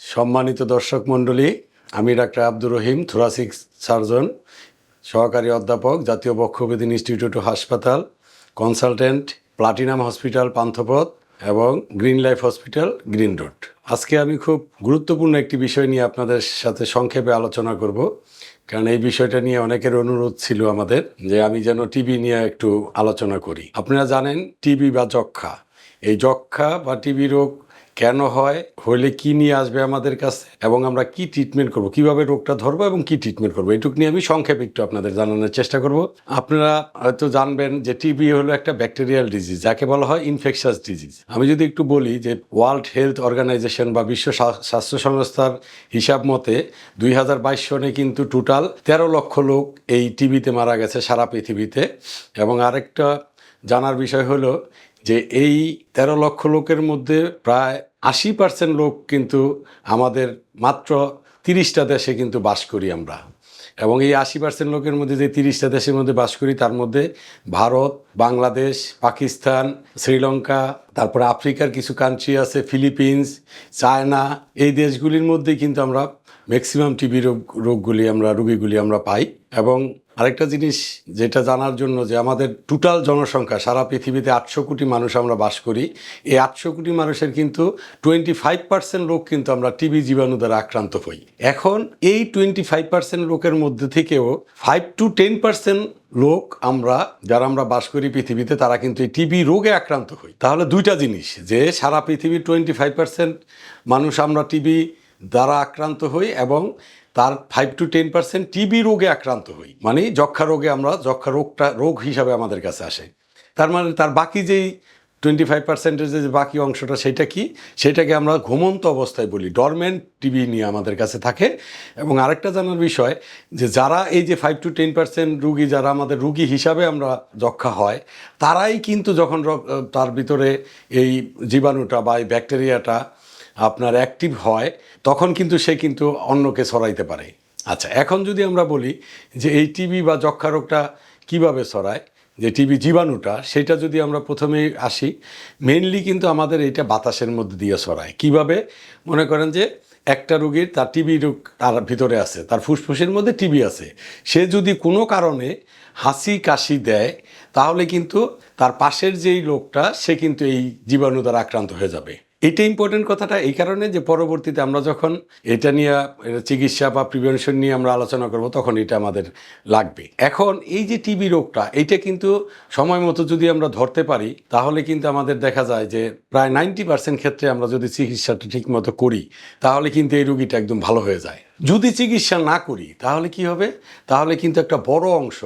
সম্মানিত দর্শক মণ্ডলী, আমি doctor Abdur Rahim, thoracic surgeon, সহকারী অধ্যাপক, জাতীয় বক্ষবেদী ইনস্টিটিউট হাসপাতাল, কনসালটেন্ট, প্লাটিনাম হসপিটাল, পান্থপথ এবং Green Life Hospital, Green Road. আজকে আমি খুব গুরুত্বপূর্ণ একটি বিষয় নিয়ে আপনাদের সাথে সংক্ষেপে আলোচনা করব, কারণ এই বিষয়টা নিয়ে অনেকের অনুরোধ ছিল আমাদের যে আমি যেন টিবি নিয়ে একটু আলোচনা করি। আপনারা জানেন, টিবি বা যক্ষা এই যক্ষা বা টিবি রোগ কেন হয়, হলে কি নিয়ে আসবে আমাদের কাছে, এবং আমরা কি ট্রিটমেন্ট করব, কীভাবে রোগটা ধরবো এবং কি ট্রিটমেন্ট করব এটুক নিয়ে আমি সংক্ষেপে একটু আপনাদের জানানোর চেষ্টা করব। আপনারা হয়তো জানবেন যে টিবি হলো একটা ব্যাকটেরিয়াল ডিজিজ যাকে বলা হয় ইনফেকশাস ডিজিজ আমি যদি একটু বলি যে ওয়ার্ল্ড হেলথ অর্গানাইজেশন বা বিশ্ব স্বাস্থ্য সংস্থার হিসাব মতে দুই হাজার বাইশ সনে কিন্তু টোটাল তেরো লক্ষ লোক এই টিবিতে মারা গেছে সারা পৃথিবীতে। এবং আরেকটা জানার বিষয় হলো যে এই তেরো লক্ষ লোকের মধ্যে প্রায় আশি পার্সেন্ট লোক কিন্তু আমাদের মাত্র তিরিশটা দেশে কিন্তু বাস করি আমরা। এবং এই আশি পার্সেন্ট লোকের মধ্যে যে তিরিশটা দেশের মধ্যে বাস করি, তার মধ্যে ভারত, বাংলাদেশ, পাকিস্তান, শ্রীলঙ্কা, তারপরে আফ্রিকার কিছু কান্ট্রি আছে, ফিলিপিন্স, চায়না, এই দেশগুলির মধ্যেই কিন্তু আমরা ম্যাক্সিমাম টিবি রোগ রোগগুলি আমরা, রোগীগুলি আমরা পাই। এবং আরেকটা জিনিস যেটা জানার জন্য যে আমাদের টোটাল জনসংখ্যা, সারা পৃথিবীতে আটশো কোটি মানুষ আমরা বাস করি। এই আটশো কোটি মানুষের কিন্তু টোয়েন্টি ফাইভ পার্সেন্ট লোক কিন্তু আমরা টিবি জীবাণু দ্বারা আক্রান্ত হই। এখন এই টোয়েন্টি ফাইভ পার্সেন্ট লোকের মধ্যে থেকেও ফাইভ টু টেন পার্সেন্ট লোক আমরা, যারা আমরা বাস করি পৃথিবীতে, তারা কিন্তু এই টিবি রোগে আক্রান্ত হই। তাহলে দুইটা জিনিস, যে সারা পৃথিবীর টোয়েন্টি ফাইভ পার্সেন্ট মানুষ আমরা টিবি দ্বারা আক্রান্ত হই এবং তার five to ten percent TB রোগে আক্রান্ত হই। মানে যক্ষা রোগে আমরা যক্ষা রোগটা, রোগ হিসাবে আমাদের কাছে আসে। তার মানে তার বাকি যেই টোয়েন্টি ফাইভ পার্সেন্টের যে বাকি অংশটা সেটা কি? সেটাকে আমরা ঘুমন্ত অবস্থায় বলি। ডরমেন্ট টিবি নিয়ে আমাদের কাছে থাকে। এবং আরেকটা জানার বিষয় যে, যারা এই যে ফাইভ টু টেন পার্সেন্ট রুগী, যারা আমাদের রুগী হিসাবে আমরা যক্ষা হয়, তারাই কিন্তু যখন তার ভিতরে এই জীবাণুটা বা এই ব্যাকটেরিয়াটা আপনার অ্যাক্টিভ হয়, তখন কিন্তু সে কিন্তু অন্যকে ছড়াইতে পারে। আচ্ছা এখন যদি আমরা বলি যে এই টিবি বা যক্ষা রোগটা কীভাবে ছড়ায় যে টিবি জীবাণুটা, সেটা যদি আমরা প্রথমেই আসি মেনলি কিন্তু আমাদের এটা বাতাসের মধ্যে দিয়ে ছড়ায় কীভাবে? মনে করেন যে একটা রোগীর তার টিবি রোগ তার ভিতরে আছে, তার ফুসফুসের মধ্যে টিবি আছে। সে যদি কোনো কারণে হাসি কাশি দেয়, তাহলে কিন্তু তার পাশের যেই লোকটা, সে কিন্তু এই জীবাণু দ্বারা আক্রান্ত হয়ে যাবে। এটা ইম্পর্টেন্ট কথাটা এই কারণে যে পরবর্তীতে আমরা যখন এটা নিয়ে চিকিৎসা বা প্রিভেনশন নিয়ে আমরা আলোচনা করব, তখন এটা আমাদের লাগবে। এখন এই যে টিবি রোগটা এইটা কিন্তু সময় মতো যদি আমরা ধরতে পারি, তাহলে কিন্তু আমাদের দেখা যায় যে প্রায় নাইনটি পার্সেন্ট ক্ষেত্রে আমরা যদি চিকিৎসাটা ঠিক মতো করি, তাহলে কিন্তু এই রুগীটা একদম ভালো হয়ে যায়। যদি চিকিৎসা না করি, তাহলে কি হবে? তাহলে কিন্তু একটা বড় অংশ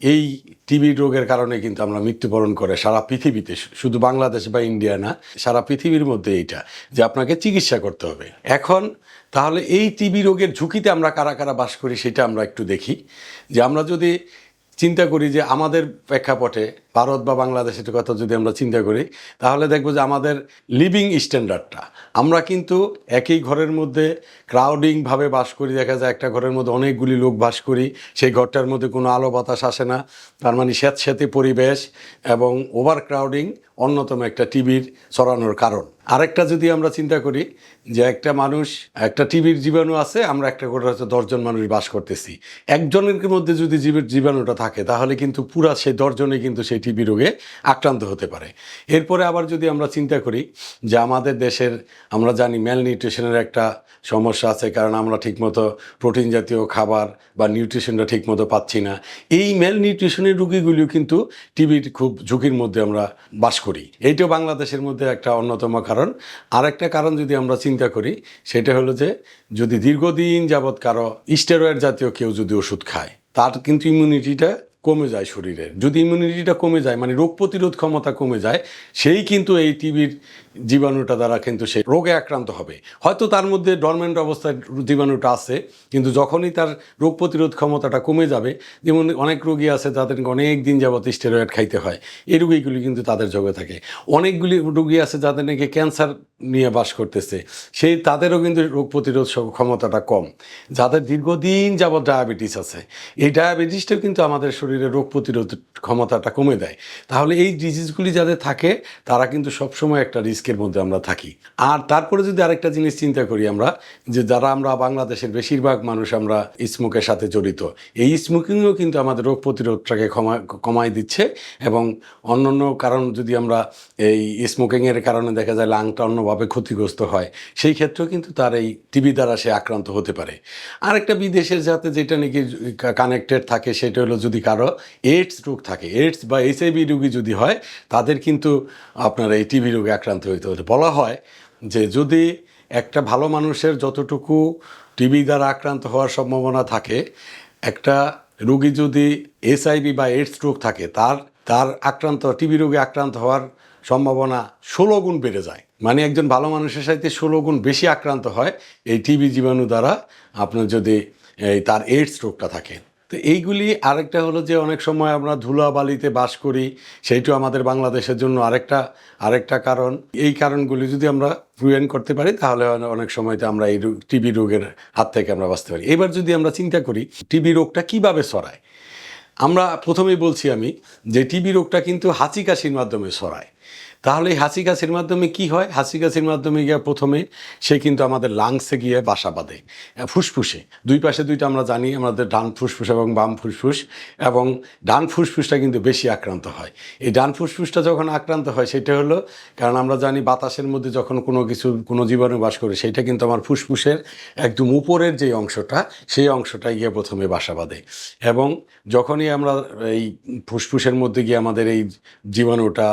এই টিবি রোগের কারণে কিন্তু আমরা মৃত্যুবরণ করে সারা পৃথিবীতে শুধু বাংলাদেশ বা ইন্ডিয়া না, সারা পৃথিবীর মধ্যে এইটা, যে আপনাকে চিকিৎসা করতে হবে। এখন তাহলে এই টিবি রোগের ঝুঁকিতে আমরা কারা কারা বাস করি সেটা আমরা একটু দেখি। যে আমরা যদি চিন্তা করি যে আমাদের প্রেক্ষাপটে ভারত বা বাংলাদেশের কথা যদি আমরা চিন্তা করি, তাহলে দেখব যে আমাদের লিভিং স্ট্যান্ডার্ডটা আমরা কিন্তু একই ঘরের মধ্যে ক্রাউডিংভাবে বাস করি, দেখা যায় একটা ঘরের মধ্যে অনেকগুলি লোক বাস করি, সেই ঘরটার মধ্যে কোনো আলো বাতাস আসে না, তার মানে স্যাঁতস্যাঁতে পরিবেশ এবং ওভার ক্রাউডিং অন্যতম একটা টিভির ছড়ানোর কারণ। আরেকটা যদি আমরা চিন্তা করি যে একটা মানুষ, একটা টিভির জীবাণু আছে, আমরা একটা করে হয়তো দশজন মানুষ বাস করতেছি। একজনের মধ্যে যদি জীবের জীবাণুটা থাকে, তাহলে কিন্তু পুরা সেই দশজনে কিন্তু সেই টিবি রোগে আক্রান্ত হতে পারে। এরপরে আবার যদি আমরা চিন্তা করি যে আমাদের দেশের, আমরা জানি ম্যাল নিউট্রিশনের একটা সমস্যা আছে, কারণ আমরা ঠিকমতো প্রোটিন জাতীয় খাবার বা নিউট্রিশনটা ঠিকমতো পাচ্ছি না। এই ম্যাল নিউট্রিশনের রুগীগুলিও কিন্তু টিবির খুব ঝুঁকির মধ্যে আমরা বাস করি। এইটাও বাংলাদেশের মধ্যে একটা অন্যতম কারণ আরেকটা কারণ যদি আমরা চিন্তা করি, সেটা হলো যে যদি দীর্ঘদিন যাবৎ কারও স্টেরয়েড জাতীয় কেউ যদি ওষুধ খায়, তার কিন্তু ইমিউনিটিটা কমে যায় শরীরের। যদি ইমিউনিটিটা কমে যায় মানে রোগ প্রতিরোধ ক্ষমতা কমে যায়, সেই কিন্তু এই টিবির জীবাণুটা দ্বারা কিন্তু সে রোগে আক্রান্ত হবে। হয়তো তার মধ্যে ডরমেন্ট অবস্থায় জীবাণুটা আছে, কিন্তু যখনই তার রোগ প্রতিরোধ ক্ষমতাটা কমে যাবে, যেমন অনেক রোগী আছে তাদেরকে অনেক দিন যাবত স্টেরয়েড খাইতে হয়, এই রোগীগুলি কিন্তু তাদের যোগে থাকে। অনেকগুলি রোগী আছে যাদের নাকি ক্যান্সার নিয়ে বাস করতেছে, সেই তাদেরও কিন্তু রোগ প্রতিরোধ ক্ষমতাটা কম। যাদের দীর্ঘদিন যাবত ডায়াবেটিস আছে, এই ডায়াবেটিসটাও কিন্তু আমাদের শরীরে রোগ প্রতিরোধ ক্ষমতাটা কমে দেয়। তাহলে এই ডিজিজগুলি যাদের থাকে, তারা কিন্তু সবসময় একটা রিস্ক রিস্কের মধ্যে আমরা থাকি। আর তারপরে যদি আরেকটা জিনিস চিন্তা করি আমরা, যে যারা আমরা বাংলাদেশের বেশিরভাগ মানুষ আমরা স্মোকের সাথে জড়িত, এই স্মোকিংও কিন্তু আমাদের রোগ প্রতিরোধটাকে কমা, কমায় দিচ্ছে এবং অন্যান্য কারণ যদি আমরা এই স্মোকিংয়ের কারণে দেখা যায় লাংটা অন্যভাবে ক্ষতিগ্রস্ত হয়, সেই ক্ষেত্রেও কিন্তু তার এই টিবি দ্বারা সে আক্রান্ত হতে পারে। আরেকটা বিদেশের সাথে যেটা নাকি কানেক্টেড থাকে সেটা হলো যদি কারও এইডস রোগ থাকে এইডস বা এইচআইভি রোগী যদি হয়, তাদের কিন্তু আপনার এই টিবি রোগে আক্রান্ত হইতে হতে বলা হয় যে যদি একটা ভালো মানুষের যতটুকু টিবি দ্বারা আক্রান্ত হওয়ার সম্ভাবনা থাকে, একটা রোগী যদি এসআইভি বা এইডস রোগ থাকে, তার তার আক্রান্ত টিবি রোগে আক্রান্ত হওয়ার সম্ভাবনা ষোলো গুণ বেড়ে যায়। মানে একজন ভালো মানুষের সাথে ষোলো গুণ বেশি আক্রান্ত হয়, এই টিবি জীবাণু দ্বারা আপনার যদি তার এইডস রোগটা থাকে। তো এইগুলি আরেকটা হলো যে অনেক সময় আমরা ধুলাবালিতে বাস করি, সেইটাও আমাদের বাংলাদেশের জন্য আরেকটা আরেকটা কারণ। এই কারণগুলি যদি আমরা প্রিভেন্ট করতে পারি, তাহলে অনে- অনেক সময়তে আমরা এই টিবি রোগের হাত থেকে আমরা বাঁচতে পারি। এবার যদি আমরা চিন্তা করি, টিবি রোগটা কীভাবে ছড়ায়? আমরা প্রথমেই বলছি আমি যে টিবি রোগটা কিন্তু হাঁচি কাশির মাধ্যমে ছড়ায়। তাহলে এই হাঁচি কাশির মাধ্যমে কি হয়? হাঁচি কাশির মাধ্যমে গিয়ে প্রথমে সে কিন্তু আমাদের লাংসে গিয়ে বাসা বাঁধে ফুসফুসে। দুই পাশে দুইটা আমরা জানি, আমাদের ডান ফুসফুস এবং বাম ফুসফুস, এবং ডান ফুসফুসটা কিন্তু বেশি আক্রান্ত হয়। এই ডান ফুসফুসটা যখন আক্রান্ত হয়, সেটা হলো, কারণ আমরা জানি বাতাসের মধ্যে যখন কোনো কিছু, কোনো জীবাণু বাস করে, সেটা কিন্তু আমার ফুসফুসের একদম উপরের যে অংশটা, সেই অংশটা গিয়ে প্রথমে বাসা বাঁধে। এবং যখনই আমরা এই ফুসফুসের মধ্যে গিয়ে আমাদের এই জীবাণুটা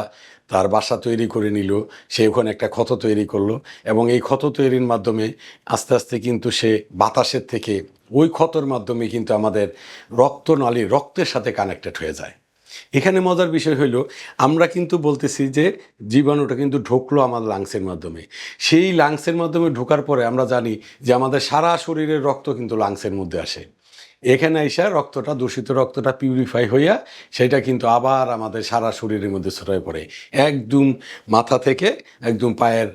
তার বাসা তৈরি করে নিল, সে ওখানে একটা ক্ষত তৈরি করল এবং এই ক্ষত তৈরির মাধ্যমে আস্তে আস্তে কিন্তু সে বাতাসের থেকে ওই ক্ষতর মাধ্যমে কিন্তু আমাদের রক্ত রক্তনালী রক্তের সাথে কানেক্টেড হয়ে যায়। এখানে মজার বিষয় হইল, আমরা কিন্তু বলতেছি যে জীবাণুটা কিন্তু ঢুকলো আমার লাংসের মাধ্যমে। সেই লাংসের মাধ্যমে ঢোকার পরে আমরা জানি যে আমাদের সারা শরীরের রক্ত কিন্তু লাংসের মধ্যে আসে। এখানে এসে রক্তটা, দূষিত রক্তটা পিউরিফাই হইয়া সেটা কিন্তু আবার আমাদের সারা শরীরের মধ্যে ছড়ায় পড়ে। একদম মাথা থেকে একদম পায়ের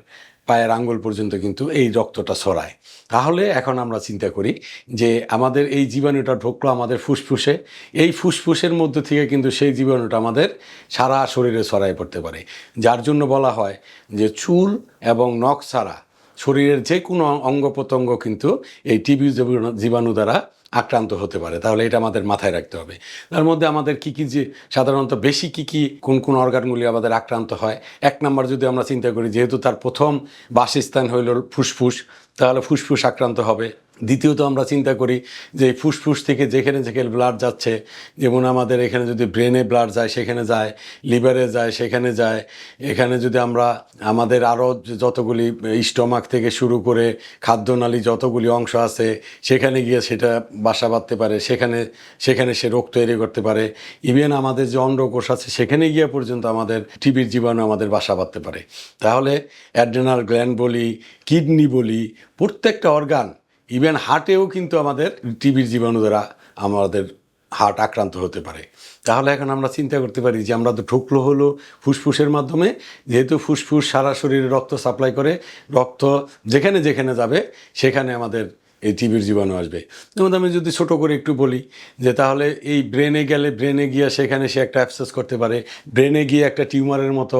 পায়ের আঙ্গুল পর্যন্ত কিন্তু এই রক্তটা ছড়ায়। তাহলে এখন আমরা চিন্তা করি যে আমাদের এই জীবাণুটা ঢুকলো আমাদের ফুসফুসে, এই ফুসফুসের মধ্যে থেকে কিন্তু সেই জীবাণুটা আমাদের সারা শরীরে ছড়ায় পড়তে পারে। যার জন্য বলা হয় যে চুল এবং নখ ছাড়া শরীরের যে কোনো অঙ্গ প্রত্যঙ্গ কিন্তু এই টিবি জীবাণু- জীবাণু দ্বারা আক্রান্ত হতে পারে, তাহলে এটা আমাদের মাথায় রাখতে হবে। তার মধ্যে আমাদের কি কি যে সাধারণত বেশি কি কি, কোন কোন অর্গানগুলি আমাদের আক্রান্ত হয়, এক নাম্বার যদি আমরা চিন্তা করি, যেহেতু তার প্রথম বাসস্থান হইল ফুসফুস, তাহলে ফুসফুস আক্রান্ত হবে। দ্বিতীয়ত আমরা চিন্তা করি যে ফুসফুস থেকে যেখানে যেখানে ব্লাড যাচ্ছে, যেমন আমাদের এখানে যদি ব্রেনে ব্লাড যায়, সেখানে যায় লিভারে যায়, সেখানে যায়, এখানে যদি আমরা আমাদের আরও যতগুলি স্টমাক থেকে শুরু করে খাদ্যনালী যতগুলি অংশ আছে, সেখানে গিয়ে সেটা বাসা বাঁধতে পারে, সেখানে সেখানে সে রোগ তৈরি করতে পারে। ইভেন আমাদের যে অন্ডকোষ আছে, সেখানে গিয়ে পর্যন্ত আমাদের টিবির জীবাণু আমাদের বাসা বাঁধতে পারে। তাহলে অ্যাড্রেনাল গ্ল্যান্ড বলি কিডনি বলি, প্রত্যেকটা অর্গান ইভেন হার্টেও কিন্তু আমাদের টিভির জীবাণু দ্বারা আমাদের হার্ট আক্রান্ত হতে পারে। তাহলে এখন আমরা চিন্তা করতে পারি যে আমরা তো ঠুকলো হলো ফুসফুসের মাধ্যমে, যেহেতু ফুসফুস সারা শরীরে রক্ত সাপ্লাই করে, রক্ত যেখানে যেখানে যাবে, সেখানে আমাদের এই টিবির জীবাণু আসবে। যেমন আমি যদি ছোট করে একটু বলি, যে তাহলে এই ব্রেনে গেলে ব্রেনে গিয়ে সেখানে সে একটা অ্যাপসেস করতে পারে ব্রেনে গিয়ে একটা টিউমারের মতো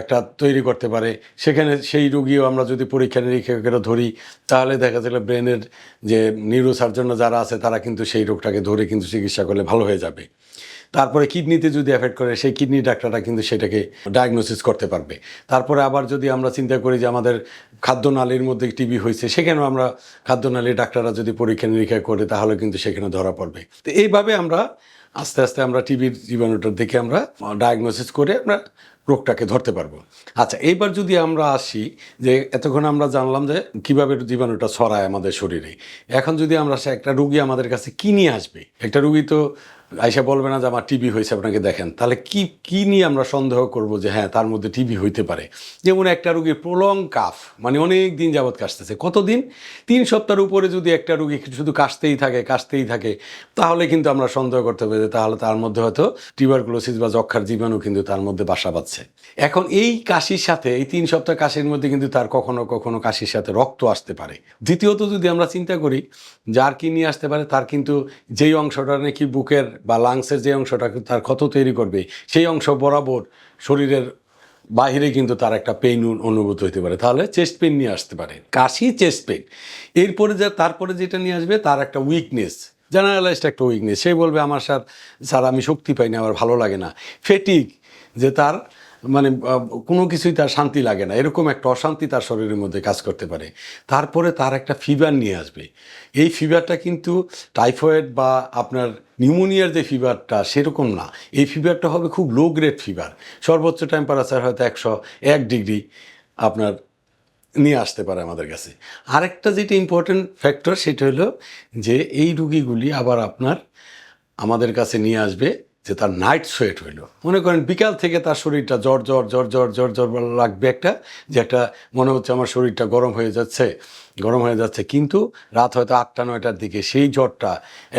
একটা তৈরি করতে পারে। সেখানে সেই রুগীও আমরা যদি পরীক্ষা নিরীক্ষা ধরি, তাহলে দেখা গেলে ব্রেনের যে নিউরোসার্জন যারা আছে, তারা কিন্তু সেই রোগটাকে ধরে কিন্তু চিকিৎসা করলে ভালো হয়ে যাবে। তারপরে কিডনিতে যদি এফেক্ট করে, সেই কিডনি ডাক্তাররা কিন্তু সেটাকে ডায়াগনোসিস করতে পারবে। তারপরে আবার যদি আমরা চিন্তা করি যে আমাদের খাদ্যনালীর মধ্যে টিবি হয়েছে, সেখানেও আমরা খাদ্যনালীর ডাক্তাররা যদি পরীক্ষা নিরীক্ষা করে, তাহলে কিন্তু সেখানে ধরা পড়বে। তো এইভাবে আমরা আস্তে আস্তে আমরা টিবির জীবাণুটার দেখে আমরা ডায়াগনোসিস করে আমরা রোগটাকে ধরতে পারব। আচ্ছা এইবার যদি আমরা আসি যে এতক্ষণ আমরা জানলাম যে কীভাবে জীবাণুটা ছড়ায় আমাদের শরীরে। এখন যদি আমরা একটা রুগী আমাদের কাছে কি নিয়ে আসবে? একটা রুগী তো আইসা বলবে না যে আমার টিবি হয়েছে, আপনাকে দেখেন। তাহলে কি কি নিয়ে আমরা সন্দেহ করব যে হ্যাঁ তার মধ্যে টিবি হইতে পারে? যেমন একটা রুগীর প্রলং কাফ মানে অনেক দিন যাবৎ কাশতেছে। কতদিন? তিন সপ্তাহের উপরে যদি একটা রুগী শুধু কাশতেই থাকে কাশতেই থাকে, তাহলে কিন্তু আমরা সন্দেহ করতে হবে যে তাহলে তার মধ্যে হয়তো টিউবারকুলোসিস বা যক্ষার জীবাণু কিন্তু তার মধ্যে বাসা বাঁধছে। এখন এই কাশির সাথে, এই তিন সপ্তাহ কাশির মধ্যে কিন্তু তার কখনো কখনো কাশির সাথে রক্ত আসতে পারে। দ্বিতীয়ত যদি আমরা চিন্তা করি, যার কি নিয়ে আসতে পারে, তার কিন্তু যেই অংশটা নাকি বুকের বা লাংসের যে অংশটা তার ক্ষত তৈরি করবে, সেই অংশ বরাবর শরীরের বাহিরে কিন্তু তার একটা পেইন অনুভূত হতে পারে। তাহলে চেস্ট পেন নিয়ে আসতে পারে। কাশি চেস্ট পেন এরপরে যা তারপরে যেটা নিয়ে আসবে, তার একটা উইকনেস জেনারেলাইজড একটা উইকনেস সে বলবে, আমার স্যার স্যার, আমি শক্তি পাই না আমার ভালো লাগে না। ফেটিক যে তার মানে কোনো কিছুই তার শান্তি লাগে না। এরকম একটা অশান্তি তার শরীরের মধ্যে কাজ করতে পারে। তারপরে তার একটা ফিভার নিয়ে আসবে। এই ফিভারটা কিন্তু টাইফয়েড বা আপনার নিউমোনিয়ার যে ফিভারটা সেরকম না। এই ফিভারটা হবে খুব লো গ্রেড ফিভার সর্বোচ্চ টেম্পারেচার হয়তো একশো এক ডিগ্রি আপনার নিয়ে আসতে পারে আমাদের কাছে। আরেকটা যেটা ইম্পর্টেন্ট ফ্যাক্টর সেটা হলো যে এই রুগীগুলি আবার আপনার আমাদের কাছে নিয়ে আসবে যে তার নাইট সোয়েট হইল। মনে করেন বিকাল থেকে তার শরীরটা জ্বর জ্বর জ্বর জ্বর জ্বর জ্বর লাগবে একটা, যে একটা মনে হচ্ছে আমার শরীরটা গরম হয়ে যাচ্ছে, গরম হয়ে যাচ্ছে। কিন্তু রাত হয়তো আটটা, নয়টার দিকে সেই জ্বরটা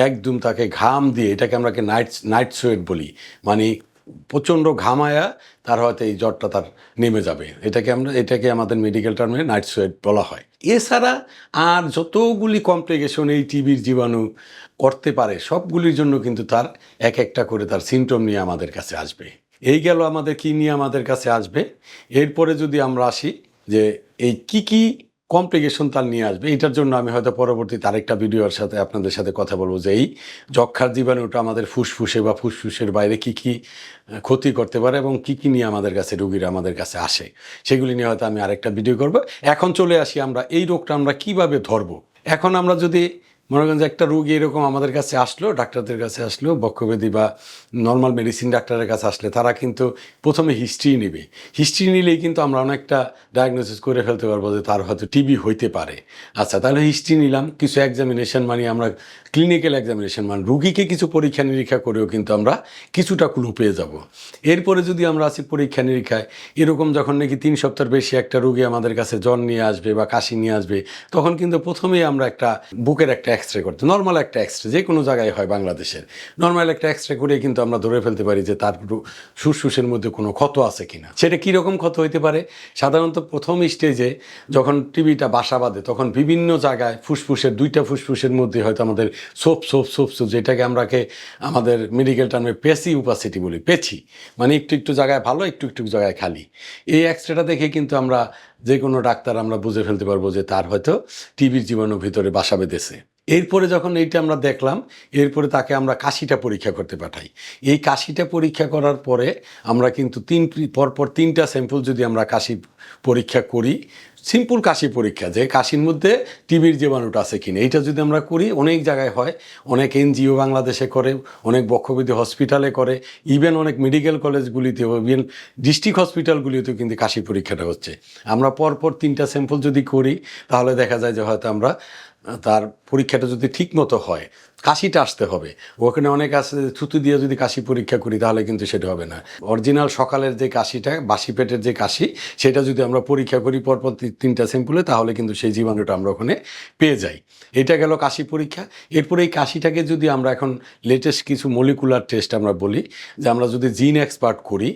একদম তাকে ঘাম দিয়ে, এটাকে আমরা নাইট নাইট সোয়েট বলি মানে প্রচণ্ড ঘামায়া তার হয়তো এই জ্বরটা তার নেমে যাবে। এটাকে আমরা, এটাকে আমাদের মেডিকেল টার্মে নাইট সোয়েট বলা হয়। এছাড়া আর যতগুলি কমপ্লিকেশন এই টিবির জীবাণু করতে পারে, সবগুলির জন্য কিন্তু তার এক একটা করে তার সিমটম নিয়ে আমাদের কাছে আসবে। এই গেল আমাদের, কি নিয়ে আমাদের কাছে আসবে? এরপরে যদি আমরা আসি যে এই কি কি কমপ্লিকেশন তার নিয়ে আসবে, এটার জন্য আমি হয়তো পরবর্তীতে আরেকটা ভিডিওর সাথে আপনাদের সাথে কথা বলব যে এই যক্ষার জীবাণুটা আমাদের ফুসফুসে বা ফুসফুসের বাইরে কি কি ক্ষতি করতে পারে এবং কি কি নিয়ে আমাদের কাছে রুগীরা আমাদের কাছে আসে, সেগুলি নিয়ে হয়তো আমি আরেকটা ভিডিও করব। এখন চলে আসি আমরা, এই রোগটা আমরা কীভাবে ধরবো? এখন আমরা যদি মনে করেন যে একটা রুগী এরকম আমাদের কাছে আসলো, ডাক্তারদের কাছে আসলো, বক্ষব্যাধি বা নর্মাল মেডিসিন ডাক্তারের কাছে আসলে তারা কিন্তু প্রথমে হিস্ট্রি নেবে। হিস্ট্রি নিলেই কিন্তু আমরা অনেকটা ডায়াগনোসিস করে ফেলতে পারব যে তার হয়তো টিবি হইতে পারে। আচ্ছা তাহলে হিস্ট্রি নিলাম, কিছু এক্সামিনেশন মানে আমরা ক্লিনিক্যাল এক্সামিনেশন মানে রুগীকে কিছু পরীক্ষা নিরীক্ষা করেও কিন্তু আমরা কিছুটা ক্লু পেয়ে যাব। এরপরে যদি আমরা আসি পরীক্ষা নিরীক্ষায়, এরকম যখন নাকি তিন সপ্তাহের বেশি একটা রুগী আমাদের কাছে জ্বর নিয়ে আসবে বা কাশি নিয়ে আসবে, তখন কিন্তু প্রথমেই আমরা একটা বুকের একটা এক্স রে করতে নর্মাল একটা এক্স রে যে কোনো জায়গায় হয় বাংলাদেশের। নর্মাল একটা এক্স রে করে কিন্তু আমরা ধরে ফেলতে পারি যে তার ফুসফুসের মধ্যে কোনো ক্ষত আছে কিনা। সেটা কীরকম ক্ষত হইতে পারে? সাধারণত প্রথম স্টেজে যখন টিবিটা বাসা বাঁধে, তখন বিভিন্ন জায়গায় ফুসফুসের, দুইটা ফুসফুসের মধ্যে হয়তো আমাদের সোপ সোপ সোপ সোপ, যেটাকে আমরাকে আমাদের মেডিকেল টার্মে পেসি উপাসিটি বলি পেছি মানে একটু একটু জায়গায় ভালো, একটু একটু জায়গায় খালি। এই এক্সরেটা দেখে কিন্তু আমরা যে কোনো ডাক্তার আমরা বুঝে ফেলতে পারব যে তার হয়তো টিবির জীবাণু ভিতরে বাসা বেঁধেছে। এরপরে যখন এইটা আমরা দেখলাম, এরপরে তাকে আমরা কাশিটা পরীক্ষা করতে পাঠাই। এই কাশিটা পরীক্ষা করার পরে আমরা কিন্তু তিন পরপর তিনটা স্যাম্পল যদি আমরা কাশি পরীক্ষা করি সিম্পল কাশি পরীক্ষা, যে কাশির মধ্যে টিবির জীবাণুটা আছে কিনা। এটা যদি আমরা করি, অনেক জায়গায় হয়, অনেক এনজিও বাংলাদেশে করে, অনেক বক্ষবিধি হসপিটালে করে ইভেন অনেক মেডিকেল কলেজগুলিতে ইভেন ডিস্ট্রিক্ট হসপিটালগুলিতেও কিন্তু কাশি পরীক্ষাটা হচ্ছে। আমরা পরপর তিনটা স্যাম্পল যদি করি, তাহলে দেখা যায় যে হয়তো আমরা তার পরীক্ষাটা যদি ঠিক মতো হয়, কাশিটা আসতে হবে। ওখানে অনেক আছে থুতু দিয়ে যদি কাশি পরীক্ষা করি, তাহলে কিন্তু সেটা হবে না। অরিজিনাল সকালের যে কাশিটা, বাসি পেটের যে কাশি, সেটা যদি আমরা পরীক্ষা করি পরপর তিনটা স্যাম্পলে তাহলে কিন্তু সেই জীবাণুটা আমরা ওখানে পেয়ে যাই। এটা গেল কাশি পরীক্ষা। এরপরে এই কাশিটাকে যদি আমরা এখন লেটেস্ট কিছু মলিকুলার টেস্ট আমরা বলি, যে আমরা যদি জিন এক্সপার্ট করি,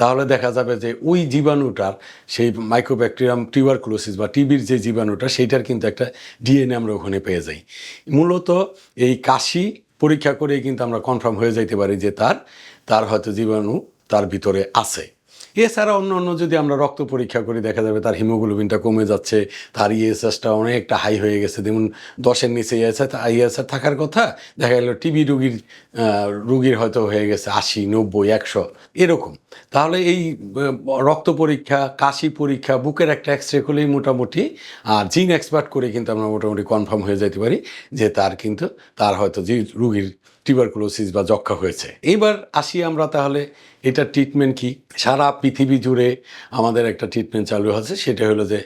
তাহলে দেখা যাবে যে ওই জীবাণুটার সেই মাইক্রোব্যাকটেরিয়াম টিউবারকুলোসিস বা টিবির যে জীবাণুটা, সেইটার কিন্তু একটা ডিএনএ আমরা ওখানে পেয়ে যাই। মূলত এই কাশি পরীক্ষা করে কিন্তু আমরা কনফার্ম হয়ে যাইতে পারি যে তার তার হয়তো জীবাণু তার ভিতরে আছে। এছাড়া অন্য অন্য যদি আমরা রক্ত পরীক্ষা করি, দেখা যাবে তার হিমোগ্লোবিনটা কমে যাচ্ছে, তার ইএসএসটা অনেকটা হাই হয়ে গেছে। যেমন দশের নিচে ইএসআর থাকার কথা, দেখা গেল টিবি রুগীর রুগীর হয়তো হয়ে গেছে আশি, নব্বই, একশো, এরকম। তাহলে এই রক্ত পরীক্ষা, কাশি পরীক্ষা, বুকের একটা এক্স রে করলেই মোটামুটি, আর জিন এক্সপার্ট করে কিন্তু আমরা মোটামুটি কনফার্ম হয়ে যেতে পারি যে তার কিন্তু, তার হয়তো যে রুগীর টিউবারকুলোসিস বা যক্ষা হয়েছে। এইবার আসি আমরা তাহলে এটার ট্রিটমেন্ট কি? সারা পৃথিবী জুড়ে আমাদের একটা ট্রিটমেন্ট চালু আছে সেটা হলো যে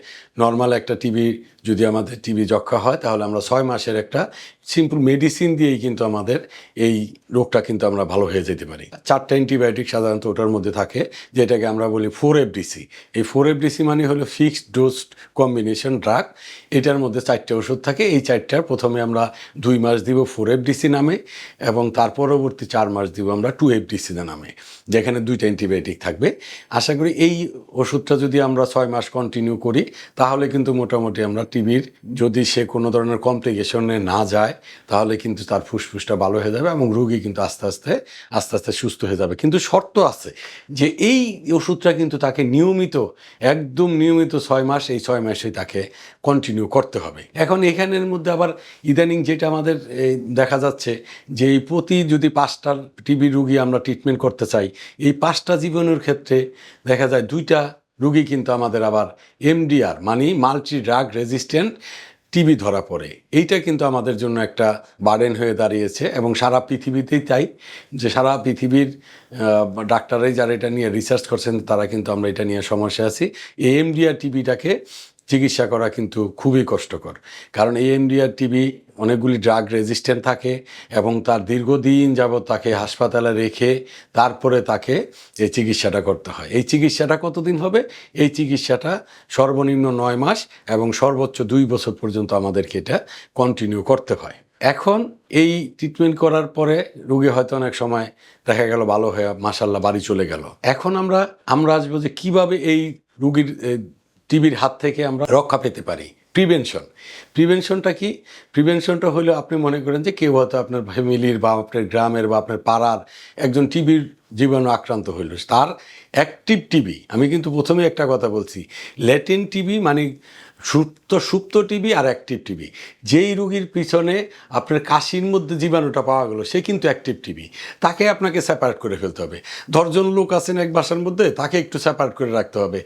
নর্মাল একটা টিবি যদি আমাদের টিবি যক্ষা হয়, তাহলে আমরা ছয় মাসের একটা সিম্পল মেডিসিন দিয়েই কিন্তু আমাদের এই রোগটা কিন্তু আমরা ভালো হয়ে যেতে পারি। চারটা অ্যান্টিবায়োটিক সাধারণত ওটার মধ্যে থাকে, যেটাকে আমরা বলি ফোর এফডিসি এই ফোর এফডিসি মানে হলো ফিক্সড ডোজ কম্বিনেশন ড্রাগ এটার মধ্যে চারটে ওষুধ থাকে, এই চারটার প্রথমে আমরা দুই মাস দিব ফোর এফডিসি নামে, এবং তার পরবর্তী চার মাস দিব আমরা টু এফডিসি নামে। যেখানে দুইটা অ্যান্টিবায়োটিক থাকবে। আশা করি এই ওষুধটা যদি আমরা ছয় মাস কন্টিনিউ করি, তাহলে কিন্তু মোটামুটি আমরা টিবির যদি সে কোনো ধরনের কমপ্লিকেশনে না যায়, তাহলে কিন্তু তার ফুসফুসটা ভালো হয়ে যাবে এবং রোগী কিন্তু আস্তে আস্তে আস্তে আস্তে সুস্থ হয়ে যাবে। কিন্তু শর্ত আছে যে এই ওষুধটা কিন্তু তাকে নিয়মিত, একদম নিয়মিত ছয় মাস, এই ছয় মাসেই তাকে কন্টিনিউ করতে হবে। এখন এখানের মধ্যে আবার ইদানিং যেটা আমাদের দেখা যাচ্ছে যে এই প্রতি যদি পাঁচটা টিবি রুগী আমরা ট্রিটমেন্ট করতে চাই এই পাঁচটা জীবনের ক্ষেত্রে দেখা যায় দুইটা রুগী কিন্তু আমাদের আবার এমডিআর মানে মাল্টি ড্রাগ রেজিস্ট্যান্ট টিবি ধরা পড়ে। এইটা কিন্তু আমাদের জন্য একটা বার্ডেন হয়ে দাঁড়িয়েছে এবং সারা পৃথিবীতেই তাই যে সারা পৃথিবীর আহ, ডাক্তাররাই যারা এটা নিয়ে রিসার্চ করছেন তারা কিন্তু আমরা এটা নিয়ে সমস্যা আছি। এই এমডিআর টিবিটাকে চিকিৎসা করা কিন্তু খুবই কষ্টকর। কারণ এই এমডিআর টিবি অনেকগুলি ড্রাগ রেজিস্ট্যান্ট থাকে এবং তার দীর্ঘদিন যাবৎ তাকে হাসপাতালে রেখে তারপরে তাকে এই চিকিৎসাটা করতে হয়। এই চিকিৎসাটা কতদিন হবে? এই চিকিৎসাটা সর্বনিম্ন নয় মাস এবং সর্বোচ্চ দুই বছর পর্যন্ত আমাদেরকে এটা কন্টিনিউ করতে হয়। এখন এই ট্রিটমেন্ট করার পরে রোগী হয়তো অনেক সময় দেখা গেল ভালো হয়ে মাসাল্লাহ বাড়ি চলে গেল। এখন আমরা আমরা আসব যে কীভাবে এই রুগীর টিবির হাত থেকে আমরা রক্ষা পেতে পারি। প্রিভেনশন। প্রিভেনশনটা কি? প্রিভেনশনটা হলো আপনি মনে করেন যে কেউ হয়তো আপনার ফ্যামিলির বা আপনার গ্রামের বা আপনার পাড়ার একজন টিবির জীবাণু আক্রান্ত হইল। তার অ্যাক্টিভ টিবি আমি কিন্তু প্রথমে একটা কথা বলছি, ল্যাটিন টিবি মানে সুপ্ত সুপ্ত টিবি আর অ্যাক্টিভ টিবি যেই রুগীর পিছনে আপনার কাশির মধ্যে জীবাণুটা পাওয়া গেলো, সে কিন্তু অ্যাক্টিভ টিবি তাকে আপনাকে সেপারেট করে ফেলতে হবে। দশজন লোক আছেন এক বাসার মধ্যে, তাকে একটু সেপারেট করে রাখতে হবে।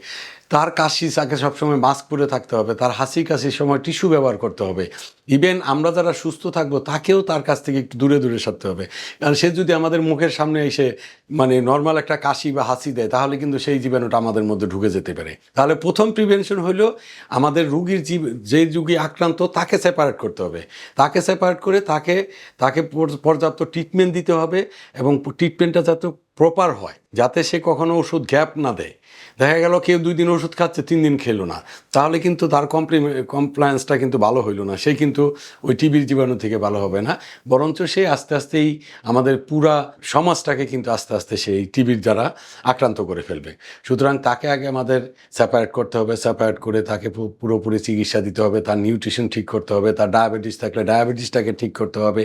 তার কাশি, তাকে সবসময় মাস্ক পরে থাকতে হবে, তার হাসি কাশির সময় টিস্যু ব্যবহার করতে হবে। ইভেন আমরা যারা সুস্থ থাকব, তাকেও তার কাছ থেকে একটু দূরে দূরে সারতে হবে। কারণ সে যদি আমাদের মুখের সামনে এসে মানে নর্মাল একটা কাশি বা হাসি দেয়, তাহলে কিন্তু সেই জীবাণুটা আমাদের মধ্যে ঢুকে যেতে পারে। তাহলে প্রথম প্রিভেনশন হলো, আমাদের রুগীর জীব, যে রুগী আক্রান্ত, তাকে সেপারেট করতে হবে। তাকে সেপারেট করে তাকে তাকে পর্যাপ্ত ট্রিটমেন্ট দিতে হবে এবং ট্রিটমেন্টটা যাতে প্রপার হয়, যাতে সে কখনো ওষুধ গ্যাপ না দেয়। দেখা গেল কেউ দুই দিন ওষুধ খাচ্ছে, তিন দিন খেলো না। তাহলে কিন্তু তার কমপ্লি কমপ্লায়েন্সটা কিন্তু ভালো হইল না। সে কিন্তু ওই টিবির জীবাণু থেকে ভালো হবে না। বরঞ্চ সে আস্তে আস্তেই আমাদের পুরা সমাজটাকে কিন্তু আস্তে আস্তে সেই টিবির দ্বারা আক্রান্ত করে ফেলবে। সুতরাং তাকে আগে আমাদের সেপারেট করতে হবে সেপারেট করে তাকে পুরোপুরি চিকিৎসা দিতে হবে, তার নিউট্রিশন ঠিক করতে হবে, তার ডায়াবেটিস থাকলে ডায়াবেটিসটাকে ঠিক করতে হবে,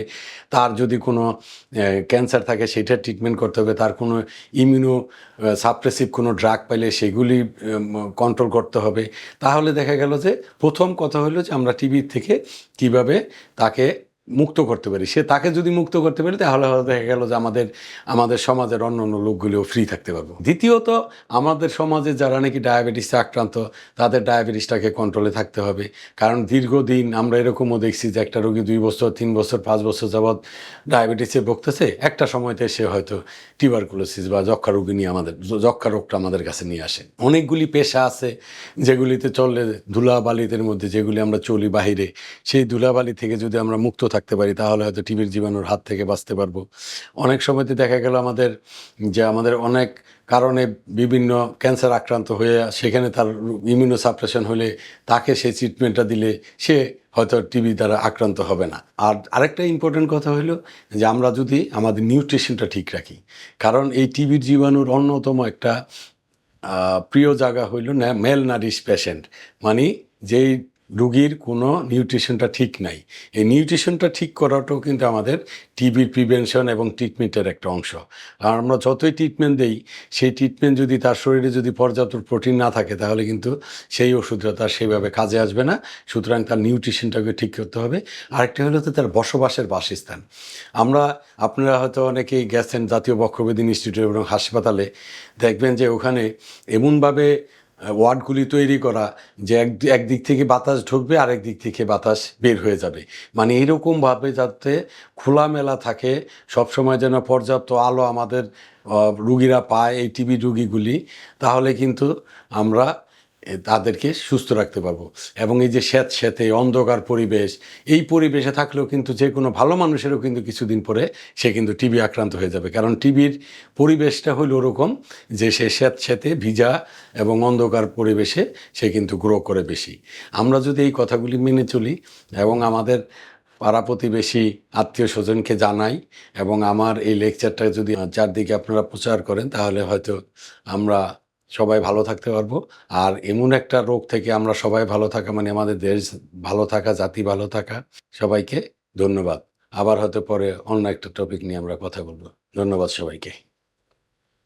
তার যদি কোনো ক্যান্সার থাকে সেটার ট্রিটমেন্ট করতে হবে, তার কোনো ইমিউনো সাপ্রেসিভ কোনো ড্রাগ পাইলে সেগুলি কন্ট্রোল করতে হবে। তাহলে দেখা গেল যে প্রথম কথা হলো যে আমরা টিভির থেকে কীভাবে তাকে মুক্ত করতে পারি। সে তাকে যদি মুক্ত করতে পারি, তাহলে হয়তো দেখা গেল যে আমাদের আমাদের সমাজের অন্য অন্য লোকগুলিও ফ্রি থাকতে পারব। দ্বিতীয়ত, আমাদের সমাজে যারা নাকি ডায়াবেটিসে আক্রান্ত, তাদের ডায়াবেটিসটাকে কন্ট্রোলে থাকতে হবে। কারণ দীর্ঘদিন আমরা এরকমও দেখছি যে একটা রোগী দুই বছর, তিন বছর, পাঁচ বছর যাবৎ ডায়াবেটিসে ভুগতেছে। একটা সময়তে সে হয়তো টিউবারকুলোসিস বা যক্ষা রোগী নিয়ে আমাদের যক্ষা রোগটা আমাদের কাছে নিয়ে আসে। অনেকগুলি পেশা আছে যেগুলিতে চললে ধুলাবালিদের মধ্যে যেগুলি আমরা চলি বাহিরে, সেই ধুলাবালি থেকে যদি আমরা মুক্ত থাকতে পারি, তাহলে হয়তো টিভির জীবাণুর হাত থেকে বাঁচতে পারব। অনেক সময়তে দেখা গেল আমাদের যে আমাদের অনেক কারণে বিভিন্ন ক্যান্সার আক্রান্ত হয়ে সেখানে তার ইমিউনো সাপ্রেশন হলে তাকে সেই ট্রিটমেন্টটা দিলে সে হয়তো টিবি দ্বারা আক্রান্ত হবে না। আর আরেকটা ইম্পর্টেন্ট কথা হলো যে আমরা যদি আমাদের নিউট্রিশনটা ঠিক রাখি, কারণ এই টিবির জীবাণুর অন্যতম একটা প্রিয় জায়গা হইল মেল নারিশ পেশেন্ট মানে যেই রুগীর কোনো নিউট্রিশনটা ঠিক নাই। এই নিউট্রিশনটা ঠিক করাটাও কিন্তু আমাদের টিবির প্রিভেনশন এবং ট্রিটমেন্টের একটা অংশ। আর আমরা যতই ট্রিটমেন্ট দেই, সেই ট্রিটমেন্ট যদি তার শরীরে যদি পর্যাপ্ত প্রোটিন না থাকে, তাহলে কিন্তু সেই ওষুধটা তার সেইভাবে কাজে আসবে না। সুতরাং তার নিউট্রিশনটাকে ঠিক করতে হবে। আরেকটা হলো তো তার বসবাসের বাসস্থান। আমরা, আপনারা হয়তো অনেকেই গেছেন জাতীয় বক্ষবেদী ইনস্টিটিউট এবং হাসপাতালে। দেখবেন যে ওখানে এমনভাবে ওয়ার্ডগুলি তৈরি করা, যে এক একদিক থেকে বাতাস ঢুকবে, আরেক দিক থেকে বাতাস বের হয়ে যাবে। মানে এরকমভাবে যাতে খোলামেলা থাকে, সবসময় যেন পর্যাপ্ত আলো আমাদের রুগীরা পায়, এই টিবি রুগীগুলি, তাহলে কিন্তু আমরা তাদেরকে সুস্থ রাখতে পারব। এবং এই যে স্যাঁত স্যাঁতে অন্ধকার পরিবেশ, এই পরিবেশে থাকলেও কিন্তু যে কোনো ভালো মানুষেরও কিন্তু কিছুদিন পরে সে কিন্তু টিবি আক্রান্ত হয়ে যাবে। কারণ টিবির পরিবেশটা হলো ওরকম যে সে স্যাঁত স্যাঁতে ভিজা এবং অন্ধকার পরিবেশে সে কিন্তু গ্রো করে বেশি। আমরা যদি এই কথাগুলি মেনে চলি এবং আমাদের পাড়া প্রতিবেশী, আত্মীয় স্বজনকে জানাই এবং আমার এই লেকচারটা যদি চারদিকে আপনারা প্রচার করেন, তাহলে হয়তো আমরা সবাই ভালো থাকতে পারব। আর এমন একটা রোগ থেকে আমরা সবাই ভালো থাকা মানে আমাদের দেশ ভালো থাকা, জাতি ভালো থাকা, সবাইকে ধন্যবাদ। আবার হয়তো পরে অন্য একটা টপিক নিয়ে আমরা কথা বলব। ধন্যবাদ সবাইকে।